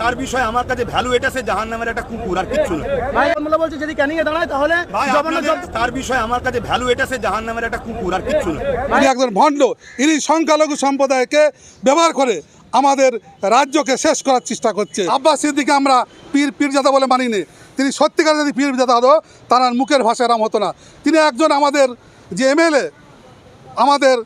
তার বিষয়ে আমার কাছে ভ্যালু এটা সে জাহান নামের একটা কুকুর আর কিচ্ছু না। ভাই মোল্লা বলছে যদি ক্যানিং এ দাঁড়ায় তাহলে তার বিষয়ে আমার কাছে ভ্যালু এটা সে জাহান নামের একটা কুকুর আর কিচ্ছু না। ইনি একজন ভণ্ড ইনি সংখ্যালঘু সম্প্রদায়কে ব্যবহার করে আমাদের রাজ্যকে শেষ করার চেষ্টা করছে। আব্বাস সিদ্দিকে আমরা পীর পীরজাদা বলে মানি নি। তিনি সত্যিকার যদি পীরজাদা হতো তার মুখের ভাষা এরম হতো না। তিনি একজন আমাদের যে এমএলএ আমাদের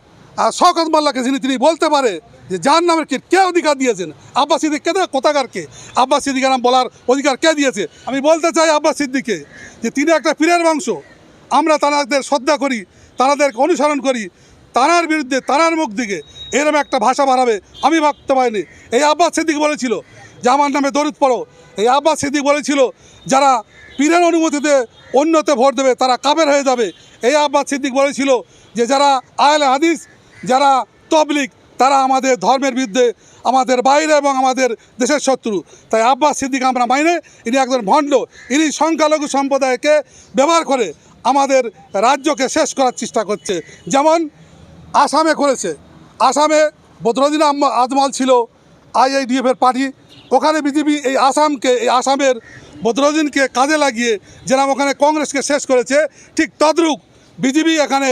আহ, শওকত মোল্লাকে যিনি তিনি বলতে পারে যে যার নামের কে কে অধিকার দিয়েছেন? আব্বাস সিদ্দিক কে কোথাকার কে আব্বাস সিদ্দিকের নাম বলার অধিকার কে দিয়েছে? আমি বলতে চাই আব্বাস সিদ্দিককে যে তিনি একটা পীরের বংশ। আমরা তাদের শ্রদ্ধা করি তাদেরকে অনুসরণ করি তারার বিরুদ্ধে তারার মুখ দিকে এরকম একটা ভাষা বাড়াবে আমি ভাবতে পারিনি। এই আব্বাস সিদ্দিক বলেছিল, যে আমার নামে দরিদ পড়ো। এই আব্বাস সিদ্দিক বলেছিল, যারা পীরের অনুমতিতে অন্যতে ভোট দেবে, তারা কাবের হয়ে যাবে। এই আব্বাস সিদ্দিক বলেছিল যে যারা আয়লে হাদিস, যারা তবলিক তারা আমাদের ধর্মের বিরুদ্ধে আমাদের বাইরে এবং আমাদের দেশের শত্রু। তাই আব্বাস সিদ্দিক আমরা মাইনে ইনি একজন ভণ্ড। ইনি সংখ্যালঘু সম্প্রদায়কে ব্যবহার করে আমাদের রাজ্যকে শেষ করার চেষ্টা করছে। যেমন আসামে করেছে। আসামে বদরুদ্দিন আম্ম- আজমল ছিল আইআইডিএফ এর পার্টি। ওখানে বিজেপি এই আসামকে, এই আসামের বদরুদ্দিনকে কাজে লাগিয়ে যেরকম ওখানে কংগ্রেসকে শেষ করেছে, ঠিক তদ্রুপ বিজেপি এখানে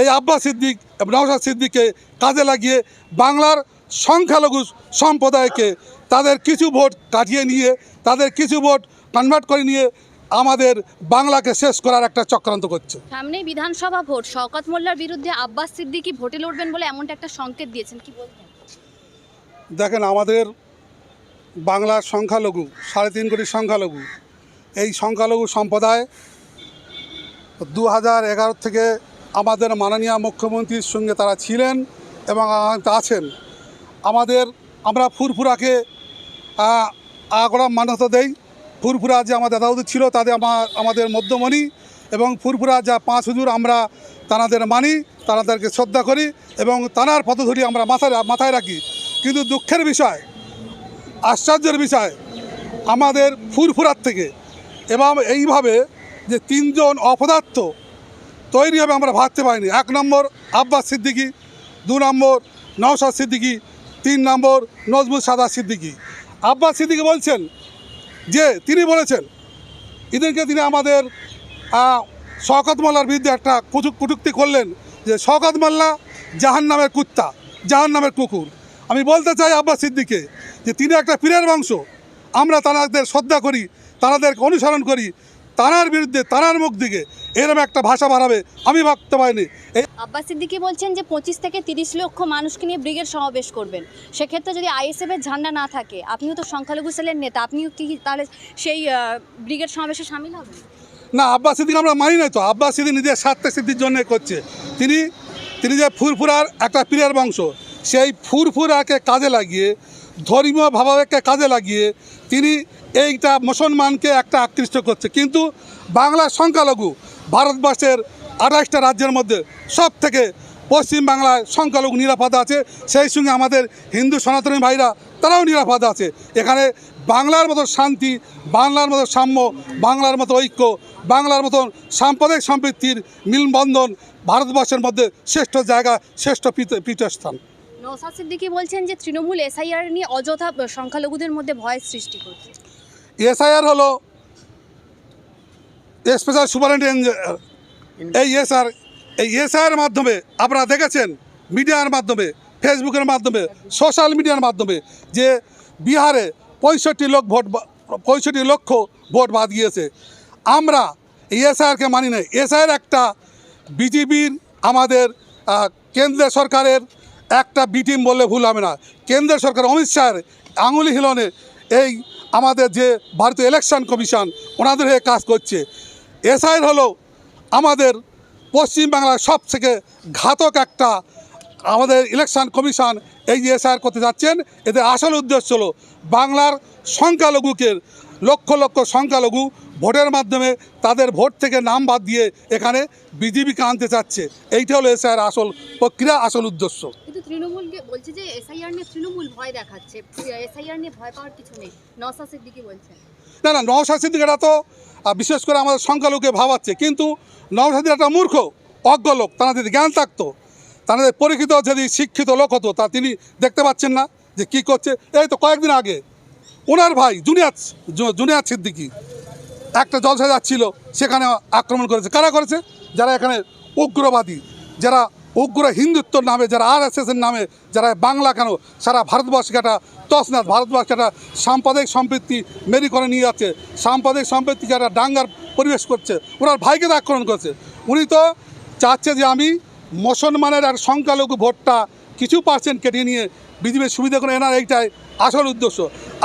এই আব্বাস সিদ্দিক নওশাদ সিদ্দিককে কাজে লাগিয়ে বাংলার সংখ্যালঘু সম্প্রদায়কে তাদের কিছু ভোট কাটিয়ে নিয়ে তাদের কিছু ভোট কনভার্ট করে নিয়ে আমাদের বাংলাকে শেষ করার একটা চক্রান্ত করছে। সামনেই বিধানসভা ভোট। শওকত মোল্লার বিরুদ্ধে আব্বাস সিদ্দিকী ভোটে লড়বেন বলে এমনটা একটা সংকেত দিয়েছেন। কি বলবেন? দেখেন আমাদের বাংলার সংখ্যালঘু সাড়ে তিন কোটি সংখ্যালঘু এই সংখ্যালঘু সম্প্রদায় দু হাজার এগারো থেকে আমাদের মাননীয় মুখ্যমন্ত্রীর সঙ্গে তারা ছিলেন এবং আছেন। আমাদের, আমরা ফুরফুরাকে আগড়া মান্যতা দেই। ফুরফুরা যে আমাদের দাদাউদ ছিল, তাদের আমার, আমাদের মধ্যমণি এবং ফুরফুরা যা পাঁচ হুজুর আমরা তানাদের মানি তানাদেরকে শ্রদ্ধা করি এবং তানার পথধরি আমরা মাথায় মাথায় রাখি। কিন্তু দুঃখের বিষয়, আশ্চর্যের বিষয়, আমাদের ফুরফুরার থেকে, এবং এইভাবে যে তিনজন অপদার্থ তৈরি হবে, আমরা ভাবতে পারিনি। এক নম্বর আব্বাস সিদ্দিকী, দু নম্বর নওশাদ সিদ্দিকী, তিন নম্বর নজমুল সাদা সিদ্দিকী। আব্বাস সিদ্দিকী বলছেন যে, তিনি বলেছেন এদিনকে তিনি আমাদের শওকত মোল্লার বিরুদ্ধে একটা কুটু কুটুক্তি করলেন যে, শওকত মোল্লা জাহান নামের কুত্তা জাহান নামের কুকুর। আমি বলতে চাই আব্বাস সিদ্দিকে যে, তিনি একটা পীরের বংশ, আমরা তাদের শ্রদ্ধা করি, তাদেরকে অনুসরণ করি তারার বিরুদ্ধে তারার মুখ দিকে এরকম একটা ভাষা বাড়াবে আমি ভাবতে পারিনি। আব্বাস সিদ্দিকী বলছেন যে পঁচিশ থেকে তিরিশ লক্ষ মানুষকে নিয়ে ব্রিগেড সমাবেশ করবেন। সেক্ষেত্রে যদি আইএসএফ এর ঝান্ডা না থাকে আপনিও তো সংখ্যালঘু সেলের নেতা আপনিও কি তাহলে সেই ব্রিগেড সমাবেশে সামিল হবেন? না আব্বাস সিদ্দিক আমরা মানি নাই তো। আব্বাস সিদ্দিক নিজের স্বার্থে সিদ্ধির জন্য করছে। তিনি তিনি যে ফুরফুরার একটা পীরের বংশ সেই ফুরফুরাকে কাজে লাগিয়ে ধর্মীয় ভাবাবেগকে কাজে লাগিয়ে তিনি এইটা মুসলমানকে একটা আকৃষ্ট করছে। কিন্তু বাংলার সংখ্যালঘু ভারতবর্ষের আঠাশটা রাজ্যের মধ্যে সব থেকে পশ্চিম বাংলায় সংখ্যালঘু নিরাপদ আছে। সেই সঙ্গে আমাদের হিন্দু সনাতনী ভাইরা, তারাও নিরাপদ আছে। এখানে বাংলার মতো শান্তি, বাংলার মতো সাম্য, বাংলার মতো ঐক্য, বাংলার মতন সাম্প্রদায়িক সম্পৃক্তির মিলবন্ধন ভারতবর্ষের মধ্যে শ্রেষ্ঠ জায়গা, শ্রেষ্ঠ পীঠ- পীঠস্থান। নৌসাদ সিদ্দিকী বলছেন যে, তৃণমূল এসআইআর নিয়ে অযথা সংখ্যালঘুদের মধ্যে ভয় সৃষ্টি করছে। এসআইআর হলো স্পেশাল সুপারিনটেন্ডেন্ট এই এসআর এই এসআইয়ের মাধ্যমে আপনারা দেখেছেন মিডিয়ার মাধ্যমে ফেসবুকের মাধ্যমে সোশ্যাল মিডিয়ার মাধ্যমে যে বিহারে পঁয়ষট্টি লোক ভোট পঁয়ষট্টি লক্ষ ভোট বাদ গিয়েছে। আমরা এই এসআইআরকে মানি না। এসআইয়ের একটা বিজেপির আমাদের আহ, কেন্দ্রীয় সরকারের একটা বিটিম বললে ভুল হবে না। কেন্দ্রীয় সরকার অমিত শাহের আঙুলি হিলনে এই আমাদের যে ভারতীয় ইলেকশন কমিশন ওনাদের হয়ে কাজ করছে। এসআইয়ের হলো আমাদের পশ্চিমবাংলার সব থেকে ঘাতক একটা আমাদের ইলেকশন কমিশন এই যে এসআইআর করতে যাচ্ছেন। এদের আসল উদ্দেশ্য হলো বাংলার সংখ্যালঘুকে লক্ষ লক্ষ সংখ্যালঘু ভোটের মাধ্যমে তাদের ভোট থেকে নাম বাদ দিয়ে এখানে বিজেপিকে আনতে চাচ্ছে। এইটা হলো এসআইয়ের আসল প্রক্রিয়া আসল উদ্দেশ্য। কিন্তু বলছে যে এসআইআর নিয়ে তৃণমূল ভয় দেখাচ্ছে। এসআইআর নিয়ে ভয় পাওয়ার কিছু নেই। নওসাদ সিদ্দিকী বলছেন। না না নওশাদ সিদ্দিকেরা তো বিশেষ করে আমাদের সংখ্যালঘুকে ভাবাচ্ছে। কিন্তু নওশাদ একটা মূর্খ অজ্ঞ লোক। তারা যদি জ্ঞান থাকতো তাদের পরীক্ষিত যদি শিক্ষিত লোক হতো তা তিনি দেখতে পাচ্ছেন না যে কি করছে। এই তো কয়েকদিন আগে ওনার ভাই জুনিয়ার জুনিয়ার সিদ্দিকি একটা জলসা যাচ্ছিল, সেখানে আক্রমণ করেছে। কারা করেছে? যারা এখানে উগ্রবাদী, যারা উগ্র হিন্দুত্বর নামে, যারা আর এর নামে, যারা বাংলা কেন, সারা ভারতবর্ষকে একটা তসনাথ ভারতবর্ষকে একটা সাম্প্রদায়িক সম্পৃক্তি মেরি করে নিয়ে যাচ্ছে, সাম্প্রদায়িক সম্পৃক্তিকে একটা ডাঙ্গার পরিবেশ করছে, ওনার ভাইকে তো আক্রমণ করছে। উনি তো চাচ্ছে যে আমি মুসলমানের আর সংখ্যালঘু ভোটটা কিছু পার্সেন্ট কেটে নিয়ে বিজেপির সুবিধা করে এনার এইটাই আসল উদ্দেশ্য।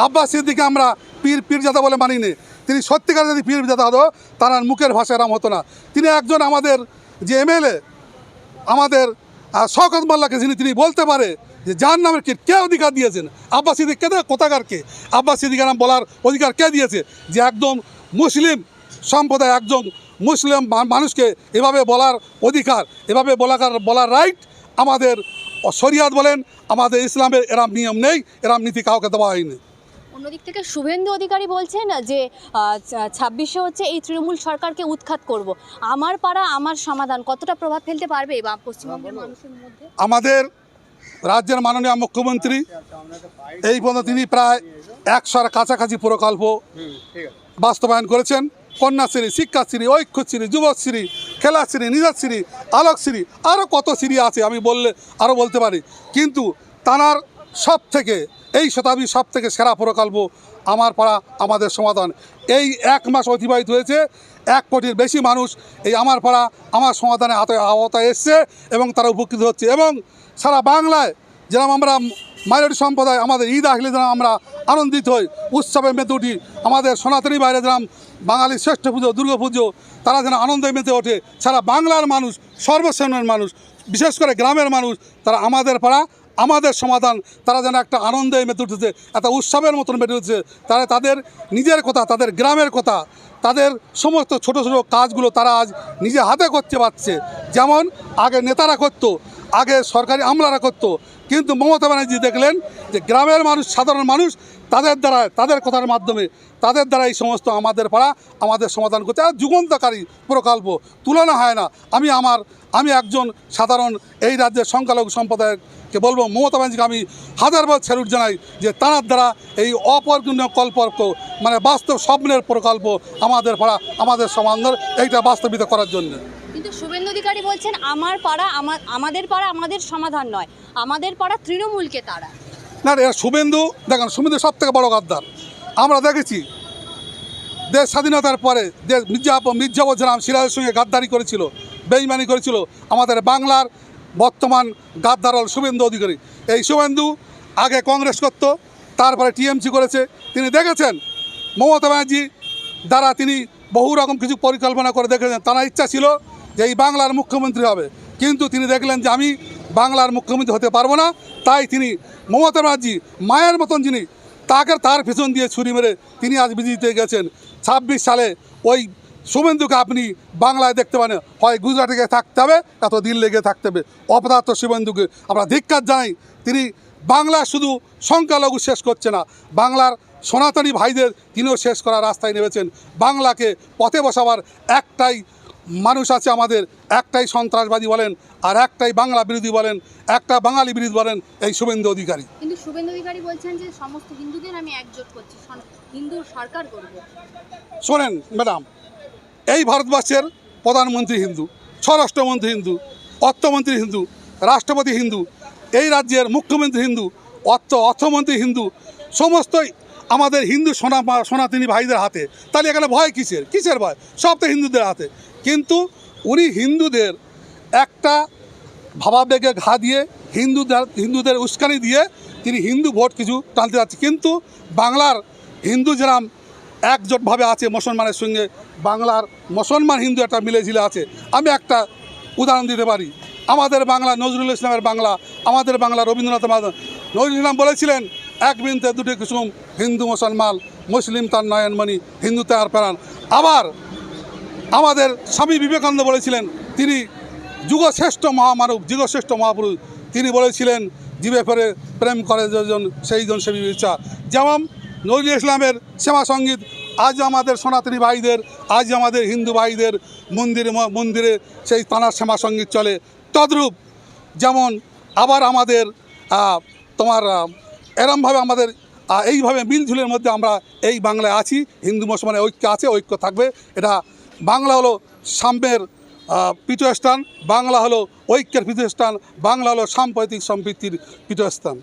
আব্বাস সিদ্দিকে আমরা পীর, পীরজাদা বলে মানি নে তিনি সত্যিকার যদি পীরজাদা হতো, তার মুখের ভাষা এরম হতো না। তিনি একজন আমাদের যে এমএলএ, আমাদের শওকত মোল্লাকে যিনি, তিনি বলতে পারে যে যার নামের কে কে অধিকার দিয়েছেন? আব্বাস সিদ্দিক কে দেয় কোথাকার কে আব্বাস সিদ্দিকের নাম বলার অধিকার কে দিয়েছে? যে একদম মুসলিম সম্প্রদায়, একজন মুসলিম মানুষকে এভাবে বলার অধিকার, এভাবে বলাকার, বলার রাইট আমাদের শরিয়াত বলেন, আমাদের ইসলামের এরম নিয়ম নেই, এরাম নীতি কাউকে দেওয়া হয়নি। অন্যদিক থেকে শুভেন্দু অধিকারী বলছেন যে ছাব্বিশে হচ্ছে এই তৃণমূল সরকারকে উৎখাত করব। আমার পাড়া আমার সমাধান কতটা প্রভাব ফেলতে পারবে বা পশ্চিমবঙ্গের মানুষের মধ্যে? আমাদের রাজ্যের মাননীয় মুখ্যমন্ত্রী এই পর্যন্ত তিনি প্রায় একশোর কাছাকাছি প্রকল্প বাস্তবায়ন করেছেন। কন্যাশ্রী শিক্ষাশ্রী ঐক্যশ্রী যুবশ্রী খেলাশ্রী নিজাশ্রী আলোকশ্রী আরও কত শ্রী আছে আমি বললে আরও বলতে পারি। কিন্তু তানার সব থেকে এই শতাব্দীর সব থেকে সেরা প্রকল্প আমার পাড়া, আমাদের সমাধান। এই এক মাস অতিবাহিত হয়েছে, এক কোটির বেশি মানুষ এই আমার পাড়া, আমার সমাধানে হাতে আওতায় এসছে এবং তারা উপকৃত হচ্ছে। এবং সারা বাংলায় যেরকম আমরা মাইনরিটি সম্প্রদায়, আমাদের ঈদ আসলে যেন আমরা আনন্দিত হই, উৎসবে মেতে উঠি, আমাদের সনাতনী বাইরে যেরকম বাঙালির শ্রেষ্ঠ পুজো, দুর্গা পুজো, তারা যেন আনন্দে মেতে ওঠে। সারা বাংলার মানুষ সর্বশ্রেণীর মানুষ, বিশেষ করে গ্রামের মানুষ, তারা আমাদের পাড়া আমাদের সমাধান, তারা যেন একটা আনন্দে মেতে উঠেছে, একটা উৎসবের মতন মেতে উঠেছে। তারা তাদের নিজের কথা, তাদের গ্রামের কথা, তাদের সমস্ত ছোট ছোট কাজগুলো তারা আজ নিজে হাতে করতে পারছে। যেমন আগে নেতারা করতো, আগে সরকারি আমলারা করতো কিন্তু মমতা ব্যানার্জি দেখলেন যে গ্রামের মানুষ, সাধারণ মানুষ তাদের দ্বারা, তাদের কথার মাধ্যমে, তাদের দ্বারা এই সমস্ত আমাদের পাড়া আমাদের সমাধান করছে আর যুগান্তকারী প্রকল্প তুলনা হয় না। আমি আমার, আমি একজন সাধারণ এই রাজ্যের সংখ্যালঘু সম্প্রদায়কে বলব, মমতা ব্যানার্জিকে আমি হাজারবার স্যালুট জানাই যে তাঁর দ্বারা এই অপরজনীয় কল্পর্ক মানে বাস্তব স্বপ্নের প্রকল্প আমাদের পাড়া, আমাদের সমাধান এইটা বাস্তবিত করার জন্য। শুভেন্দু অধিকারী বলছেন, আমার পাড়া আমাদের পাড়া আমাদের সমাধান নয়। আমাদের পাড়া তৃণমূলকে তারা না এরা শুভেন্দু, দেখেন, শুভেন্দু সব থেকে বড় গাদ্দার। আমরা দেখেছি, দেশ স্বাধীনতার পরে যে মির্জা মির্জা বজরাম সিরাজের সঙ্গে গাদ্দারি করেছিল, বেইমানি করেছিল, আমাদের বাংলার বর্তমান গাদ্দার হল শুভেন্দু অধিকারী। এই শুভেন্দু আগে কংগ্রেস করতো, তারপরে টিএমসি করেছে। তিনি দেখেছেন, মমতা ব্যানার্জি দ্বারা তিনি বহু রকম কিছু পরিকল্পনা করে দেখেছেন। তার ইচ্ছা ছিল যে এই বাংলার মুখ্যমন্ত্রী হবে। কিন্তু তিনি দেখলেন যে আমি বাংলার মুখ্যমন্ত্রী হতে পারব না, তাই তিনি মমতা ব্যানার্জি মায়ের মতন যিনি, তাকে তার পেছন দিয়ে ছুরি মেরে তিনি আজ বিজেপিতে গেছেন। ছাব্বিশ সালে ওই শুভেন্দুকে আপনি বাংলায় দেখতে পারেন, হয় গুজরাটে গিয়ে থাকতে হবে এত দিল্লি গিয়ে থাকতে হবে। অপদার্থ শুভেন্দুকে আমরা ধিক্কার জানাই, তিনি বাংলা শুধু সংখ্যালঘু শেষ করছে না, বাংলার সনাতনী ভাইদের তিনিও শেষ করার রাস্তায় নেমেছেন। বাংলাকে পথে বসাবার একটাই মানুষ আছে আমাদের একটাই সন্ত্রাসবাদী বলেন আর একটাই বাংলা বিরোধী বলেন একটা বাঙালি বিরোধী বলেন এই শুভেন্দু অধিকারী। কিন্তু শুভেন্দু অধিকারী বলছেন যে সমস্ত হিন্দুদের আমি একজোট করছি হিন্দু সরকার করব। শোনেন ম্যাডাম এই ভারতবর্ষের প্রধানমন্ত্রী হিন্দু স্বরাষ্ট্রমন্ত্রী হিন্দু অর্থমন্ত্রী হিন্দু রাষ্ট্রপতি হিন্দু এই রাজ্যের মুখ্যমন্ত্রী হিন্দু অর্থ অর্থমন্ত্রী হিন্দু সমস্তই আমাদের হিন্দু সোনা সনাতনী ভাইদের হাতে। তাহলে এখানে ভয় কিসের? কিসের ভয়? সব তো হিন্দুদের হাতে। কিন্তু উনি হিন্দুদের একটা ভাবাবেগে ঘা দিয়ে হিন্দুদের হিন্দুদের উস্কানি দিয়ে তিনি হিন্দু ভোট কিছু টানতে যাচ্ছে। কিন্তু বাংলার হিন্দু যেরাম একজোটভাবে আছে মুসলমানের সঙ্গে, বাংলার মুসলমান হিন্দু একটা মিলেঝিলে আছে। আমি একটা উদাহরণ দিতে পারি। আমাদের বাংলা নজরুল ইসলামের বাংলা, আমাদের বাংলা রবীন্দ্রনাথ নজরুল ইসলাম বলেছিলেন, এক বিনতে দুটি কুসুম, হিন্দু মুসলমান, মুসলিম তার নয়নমণি, হিন্দু তার প্রাণ। আবার আমাদের স্বামী বিবেকানন্দ বলেছিলেন, তিনি যুগশ্রেষ্ঠ মহামানব, যুগশ্রেষ্ঠ মহাপুরুষ। তিনি বলেছিলেন, জীবে ফেরে প্রেম করে যেজন সেই জন সেবী ইচ্ছা। যেমন নজরুল ইসলামের শ্যামা সংগীত, আজ আমাদের সনাতনী ভাইদের, আজ আমাদের হিন্দু ভাইদের মন্দিরে মন্দিরে সেই তানার শ্যামা সংগীত চলে। তদ্রূপ যেমন আবার আমাদের তোমার এরমভাবে আমাদের এইভাবে মিলঝুলের মধ্যে আমরা এই বাংলায় আছি। হিন্দু মুসলমানের ঐক্য আছে, ঐক্য থাকবে। এটা বাংলা হলো সাম্যের পীঠস্থান বাংলা হলো ঐক্যের পীঠস্থান বাংলা হলো সাম্প্রতিক সম্প্রীতির পীঠস্থান।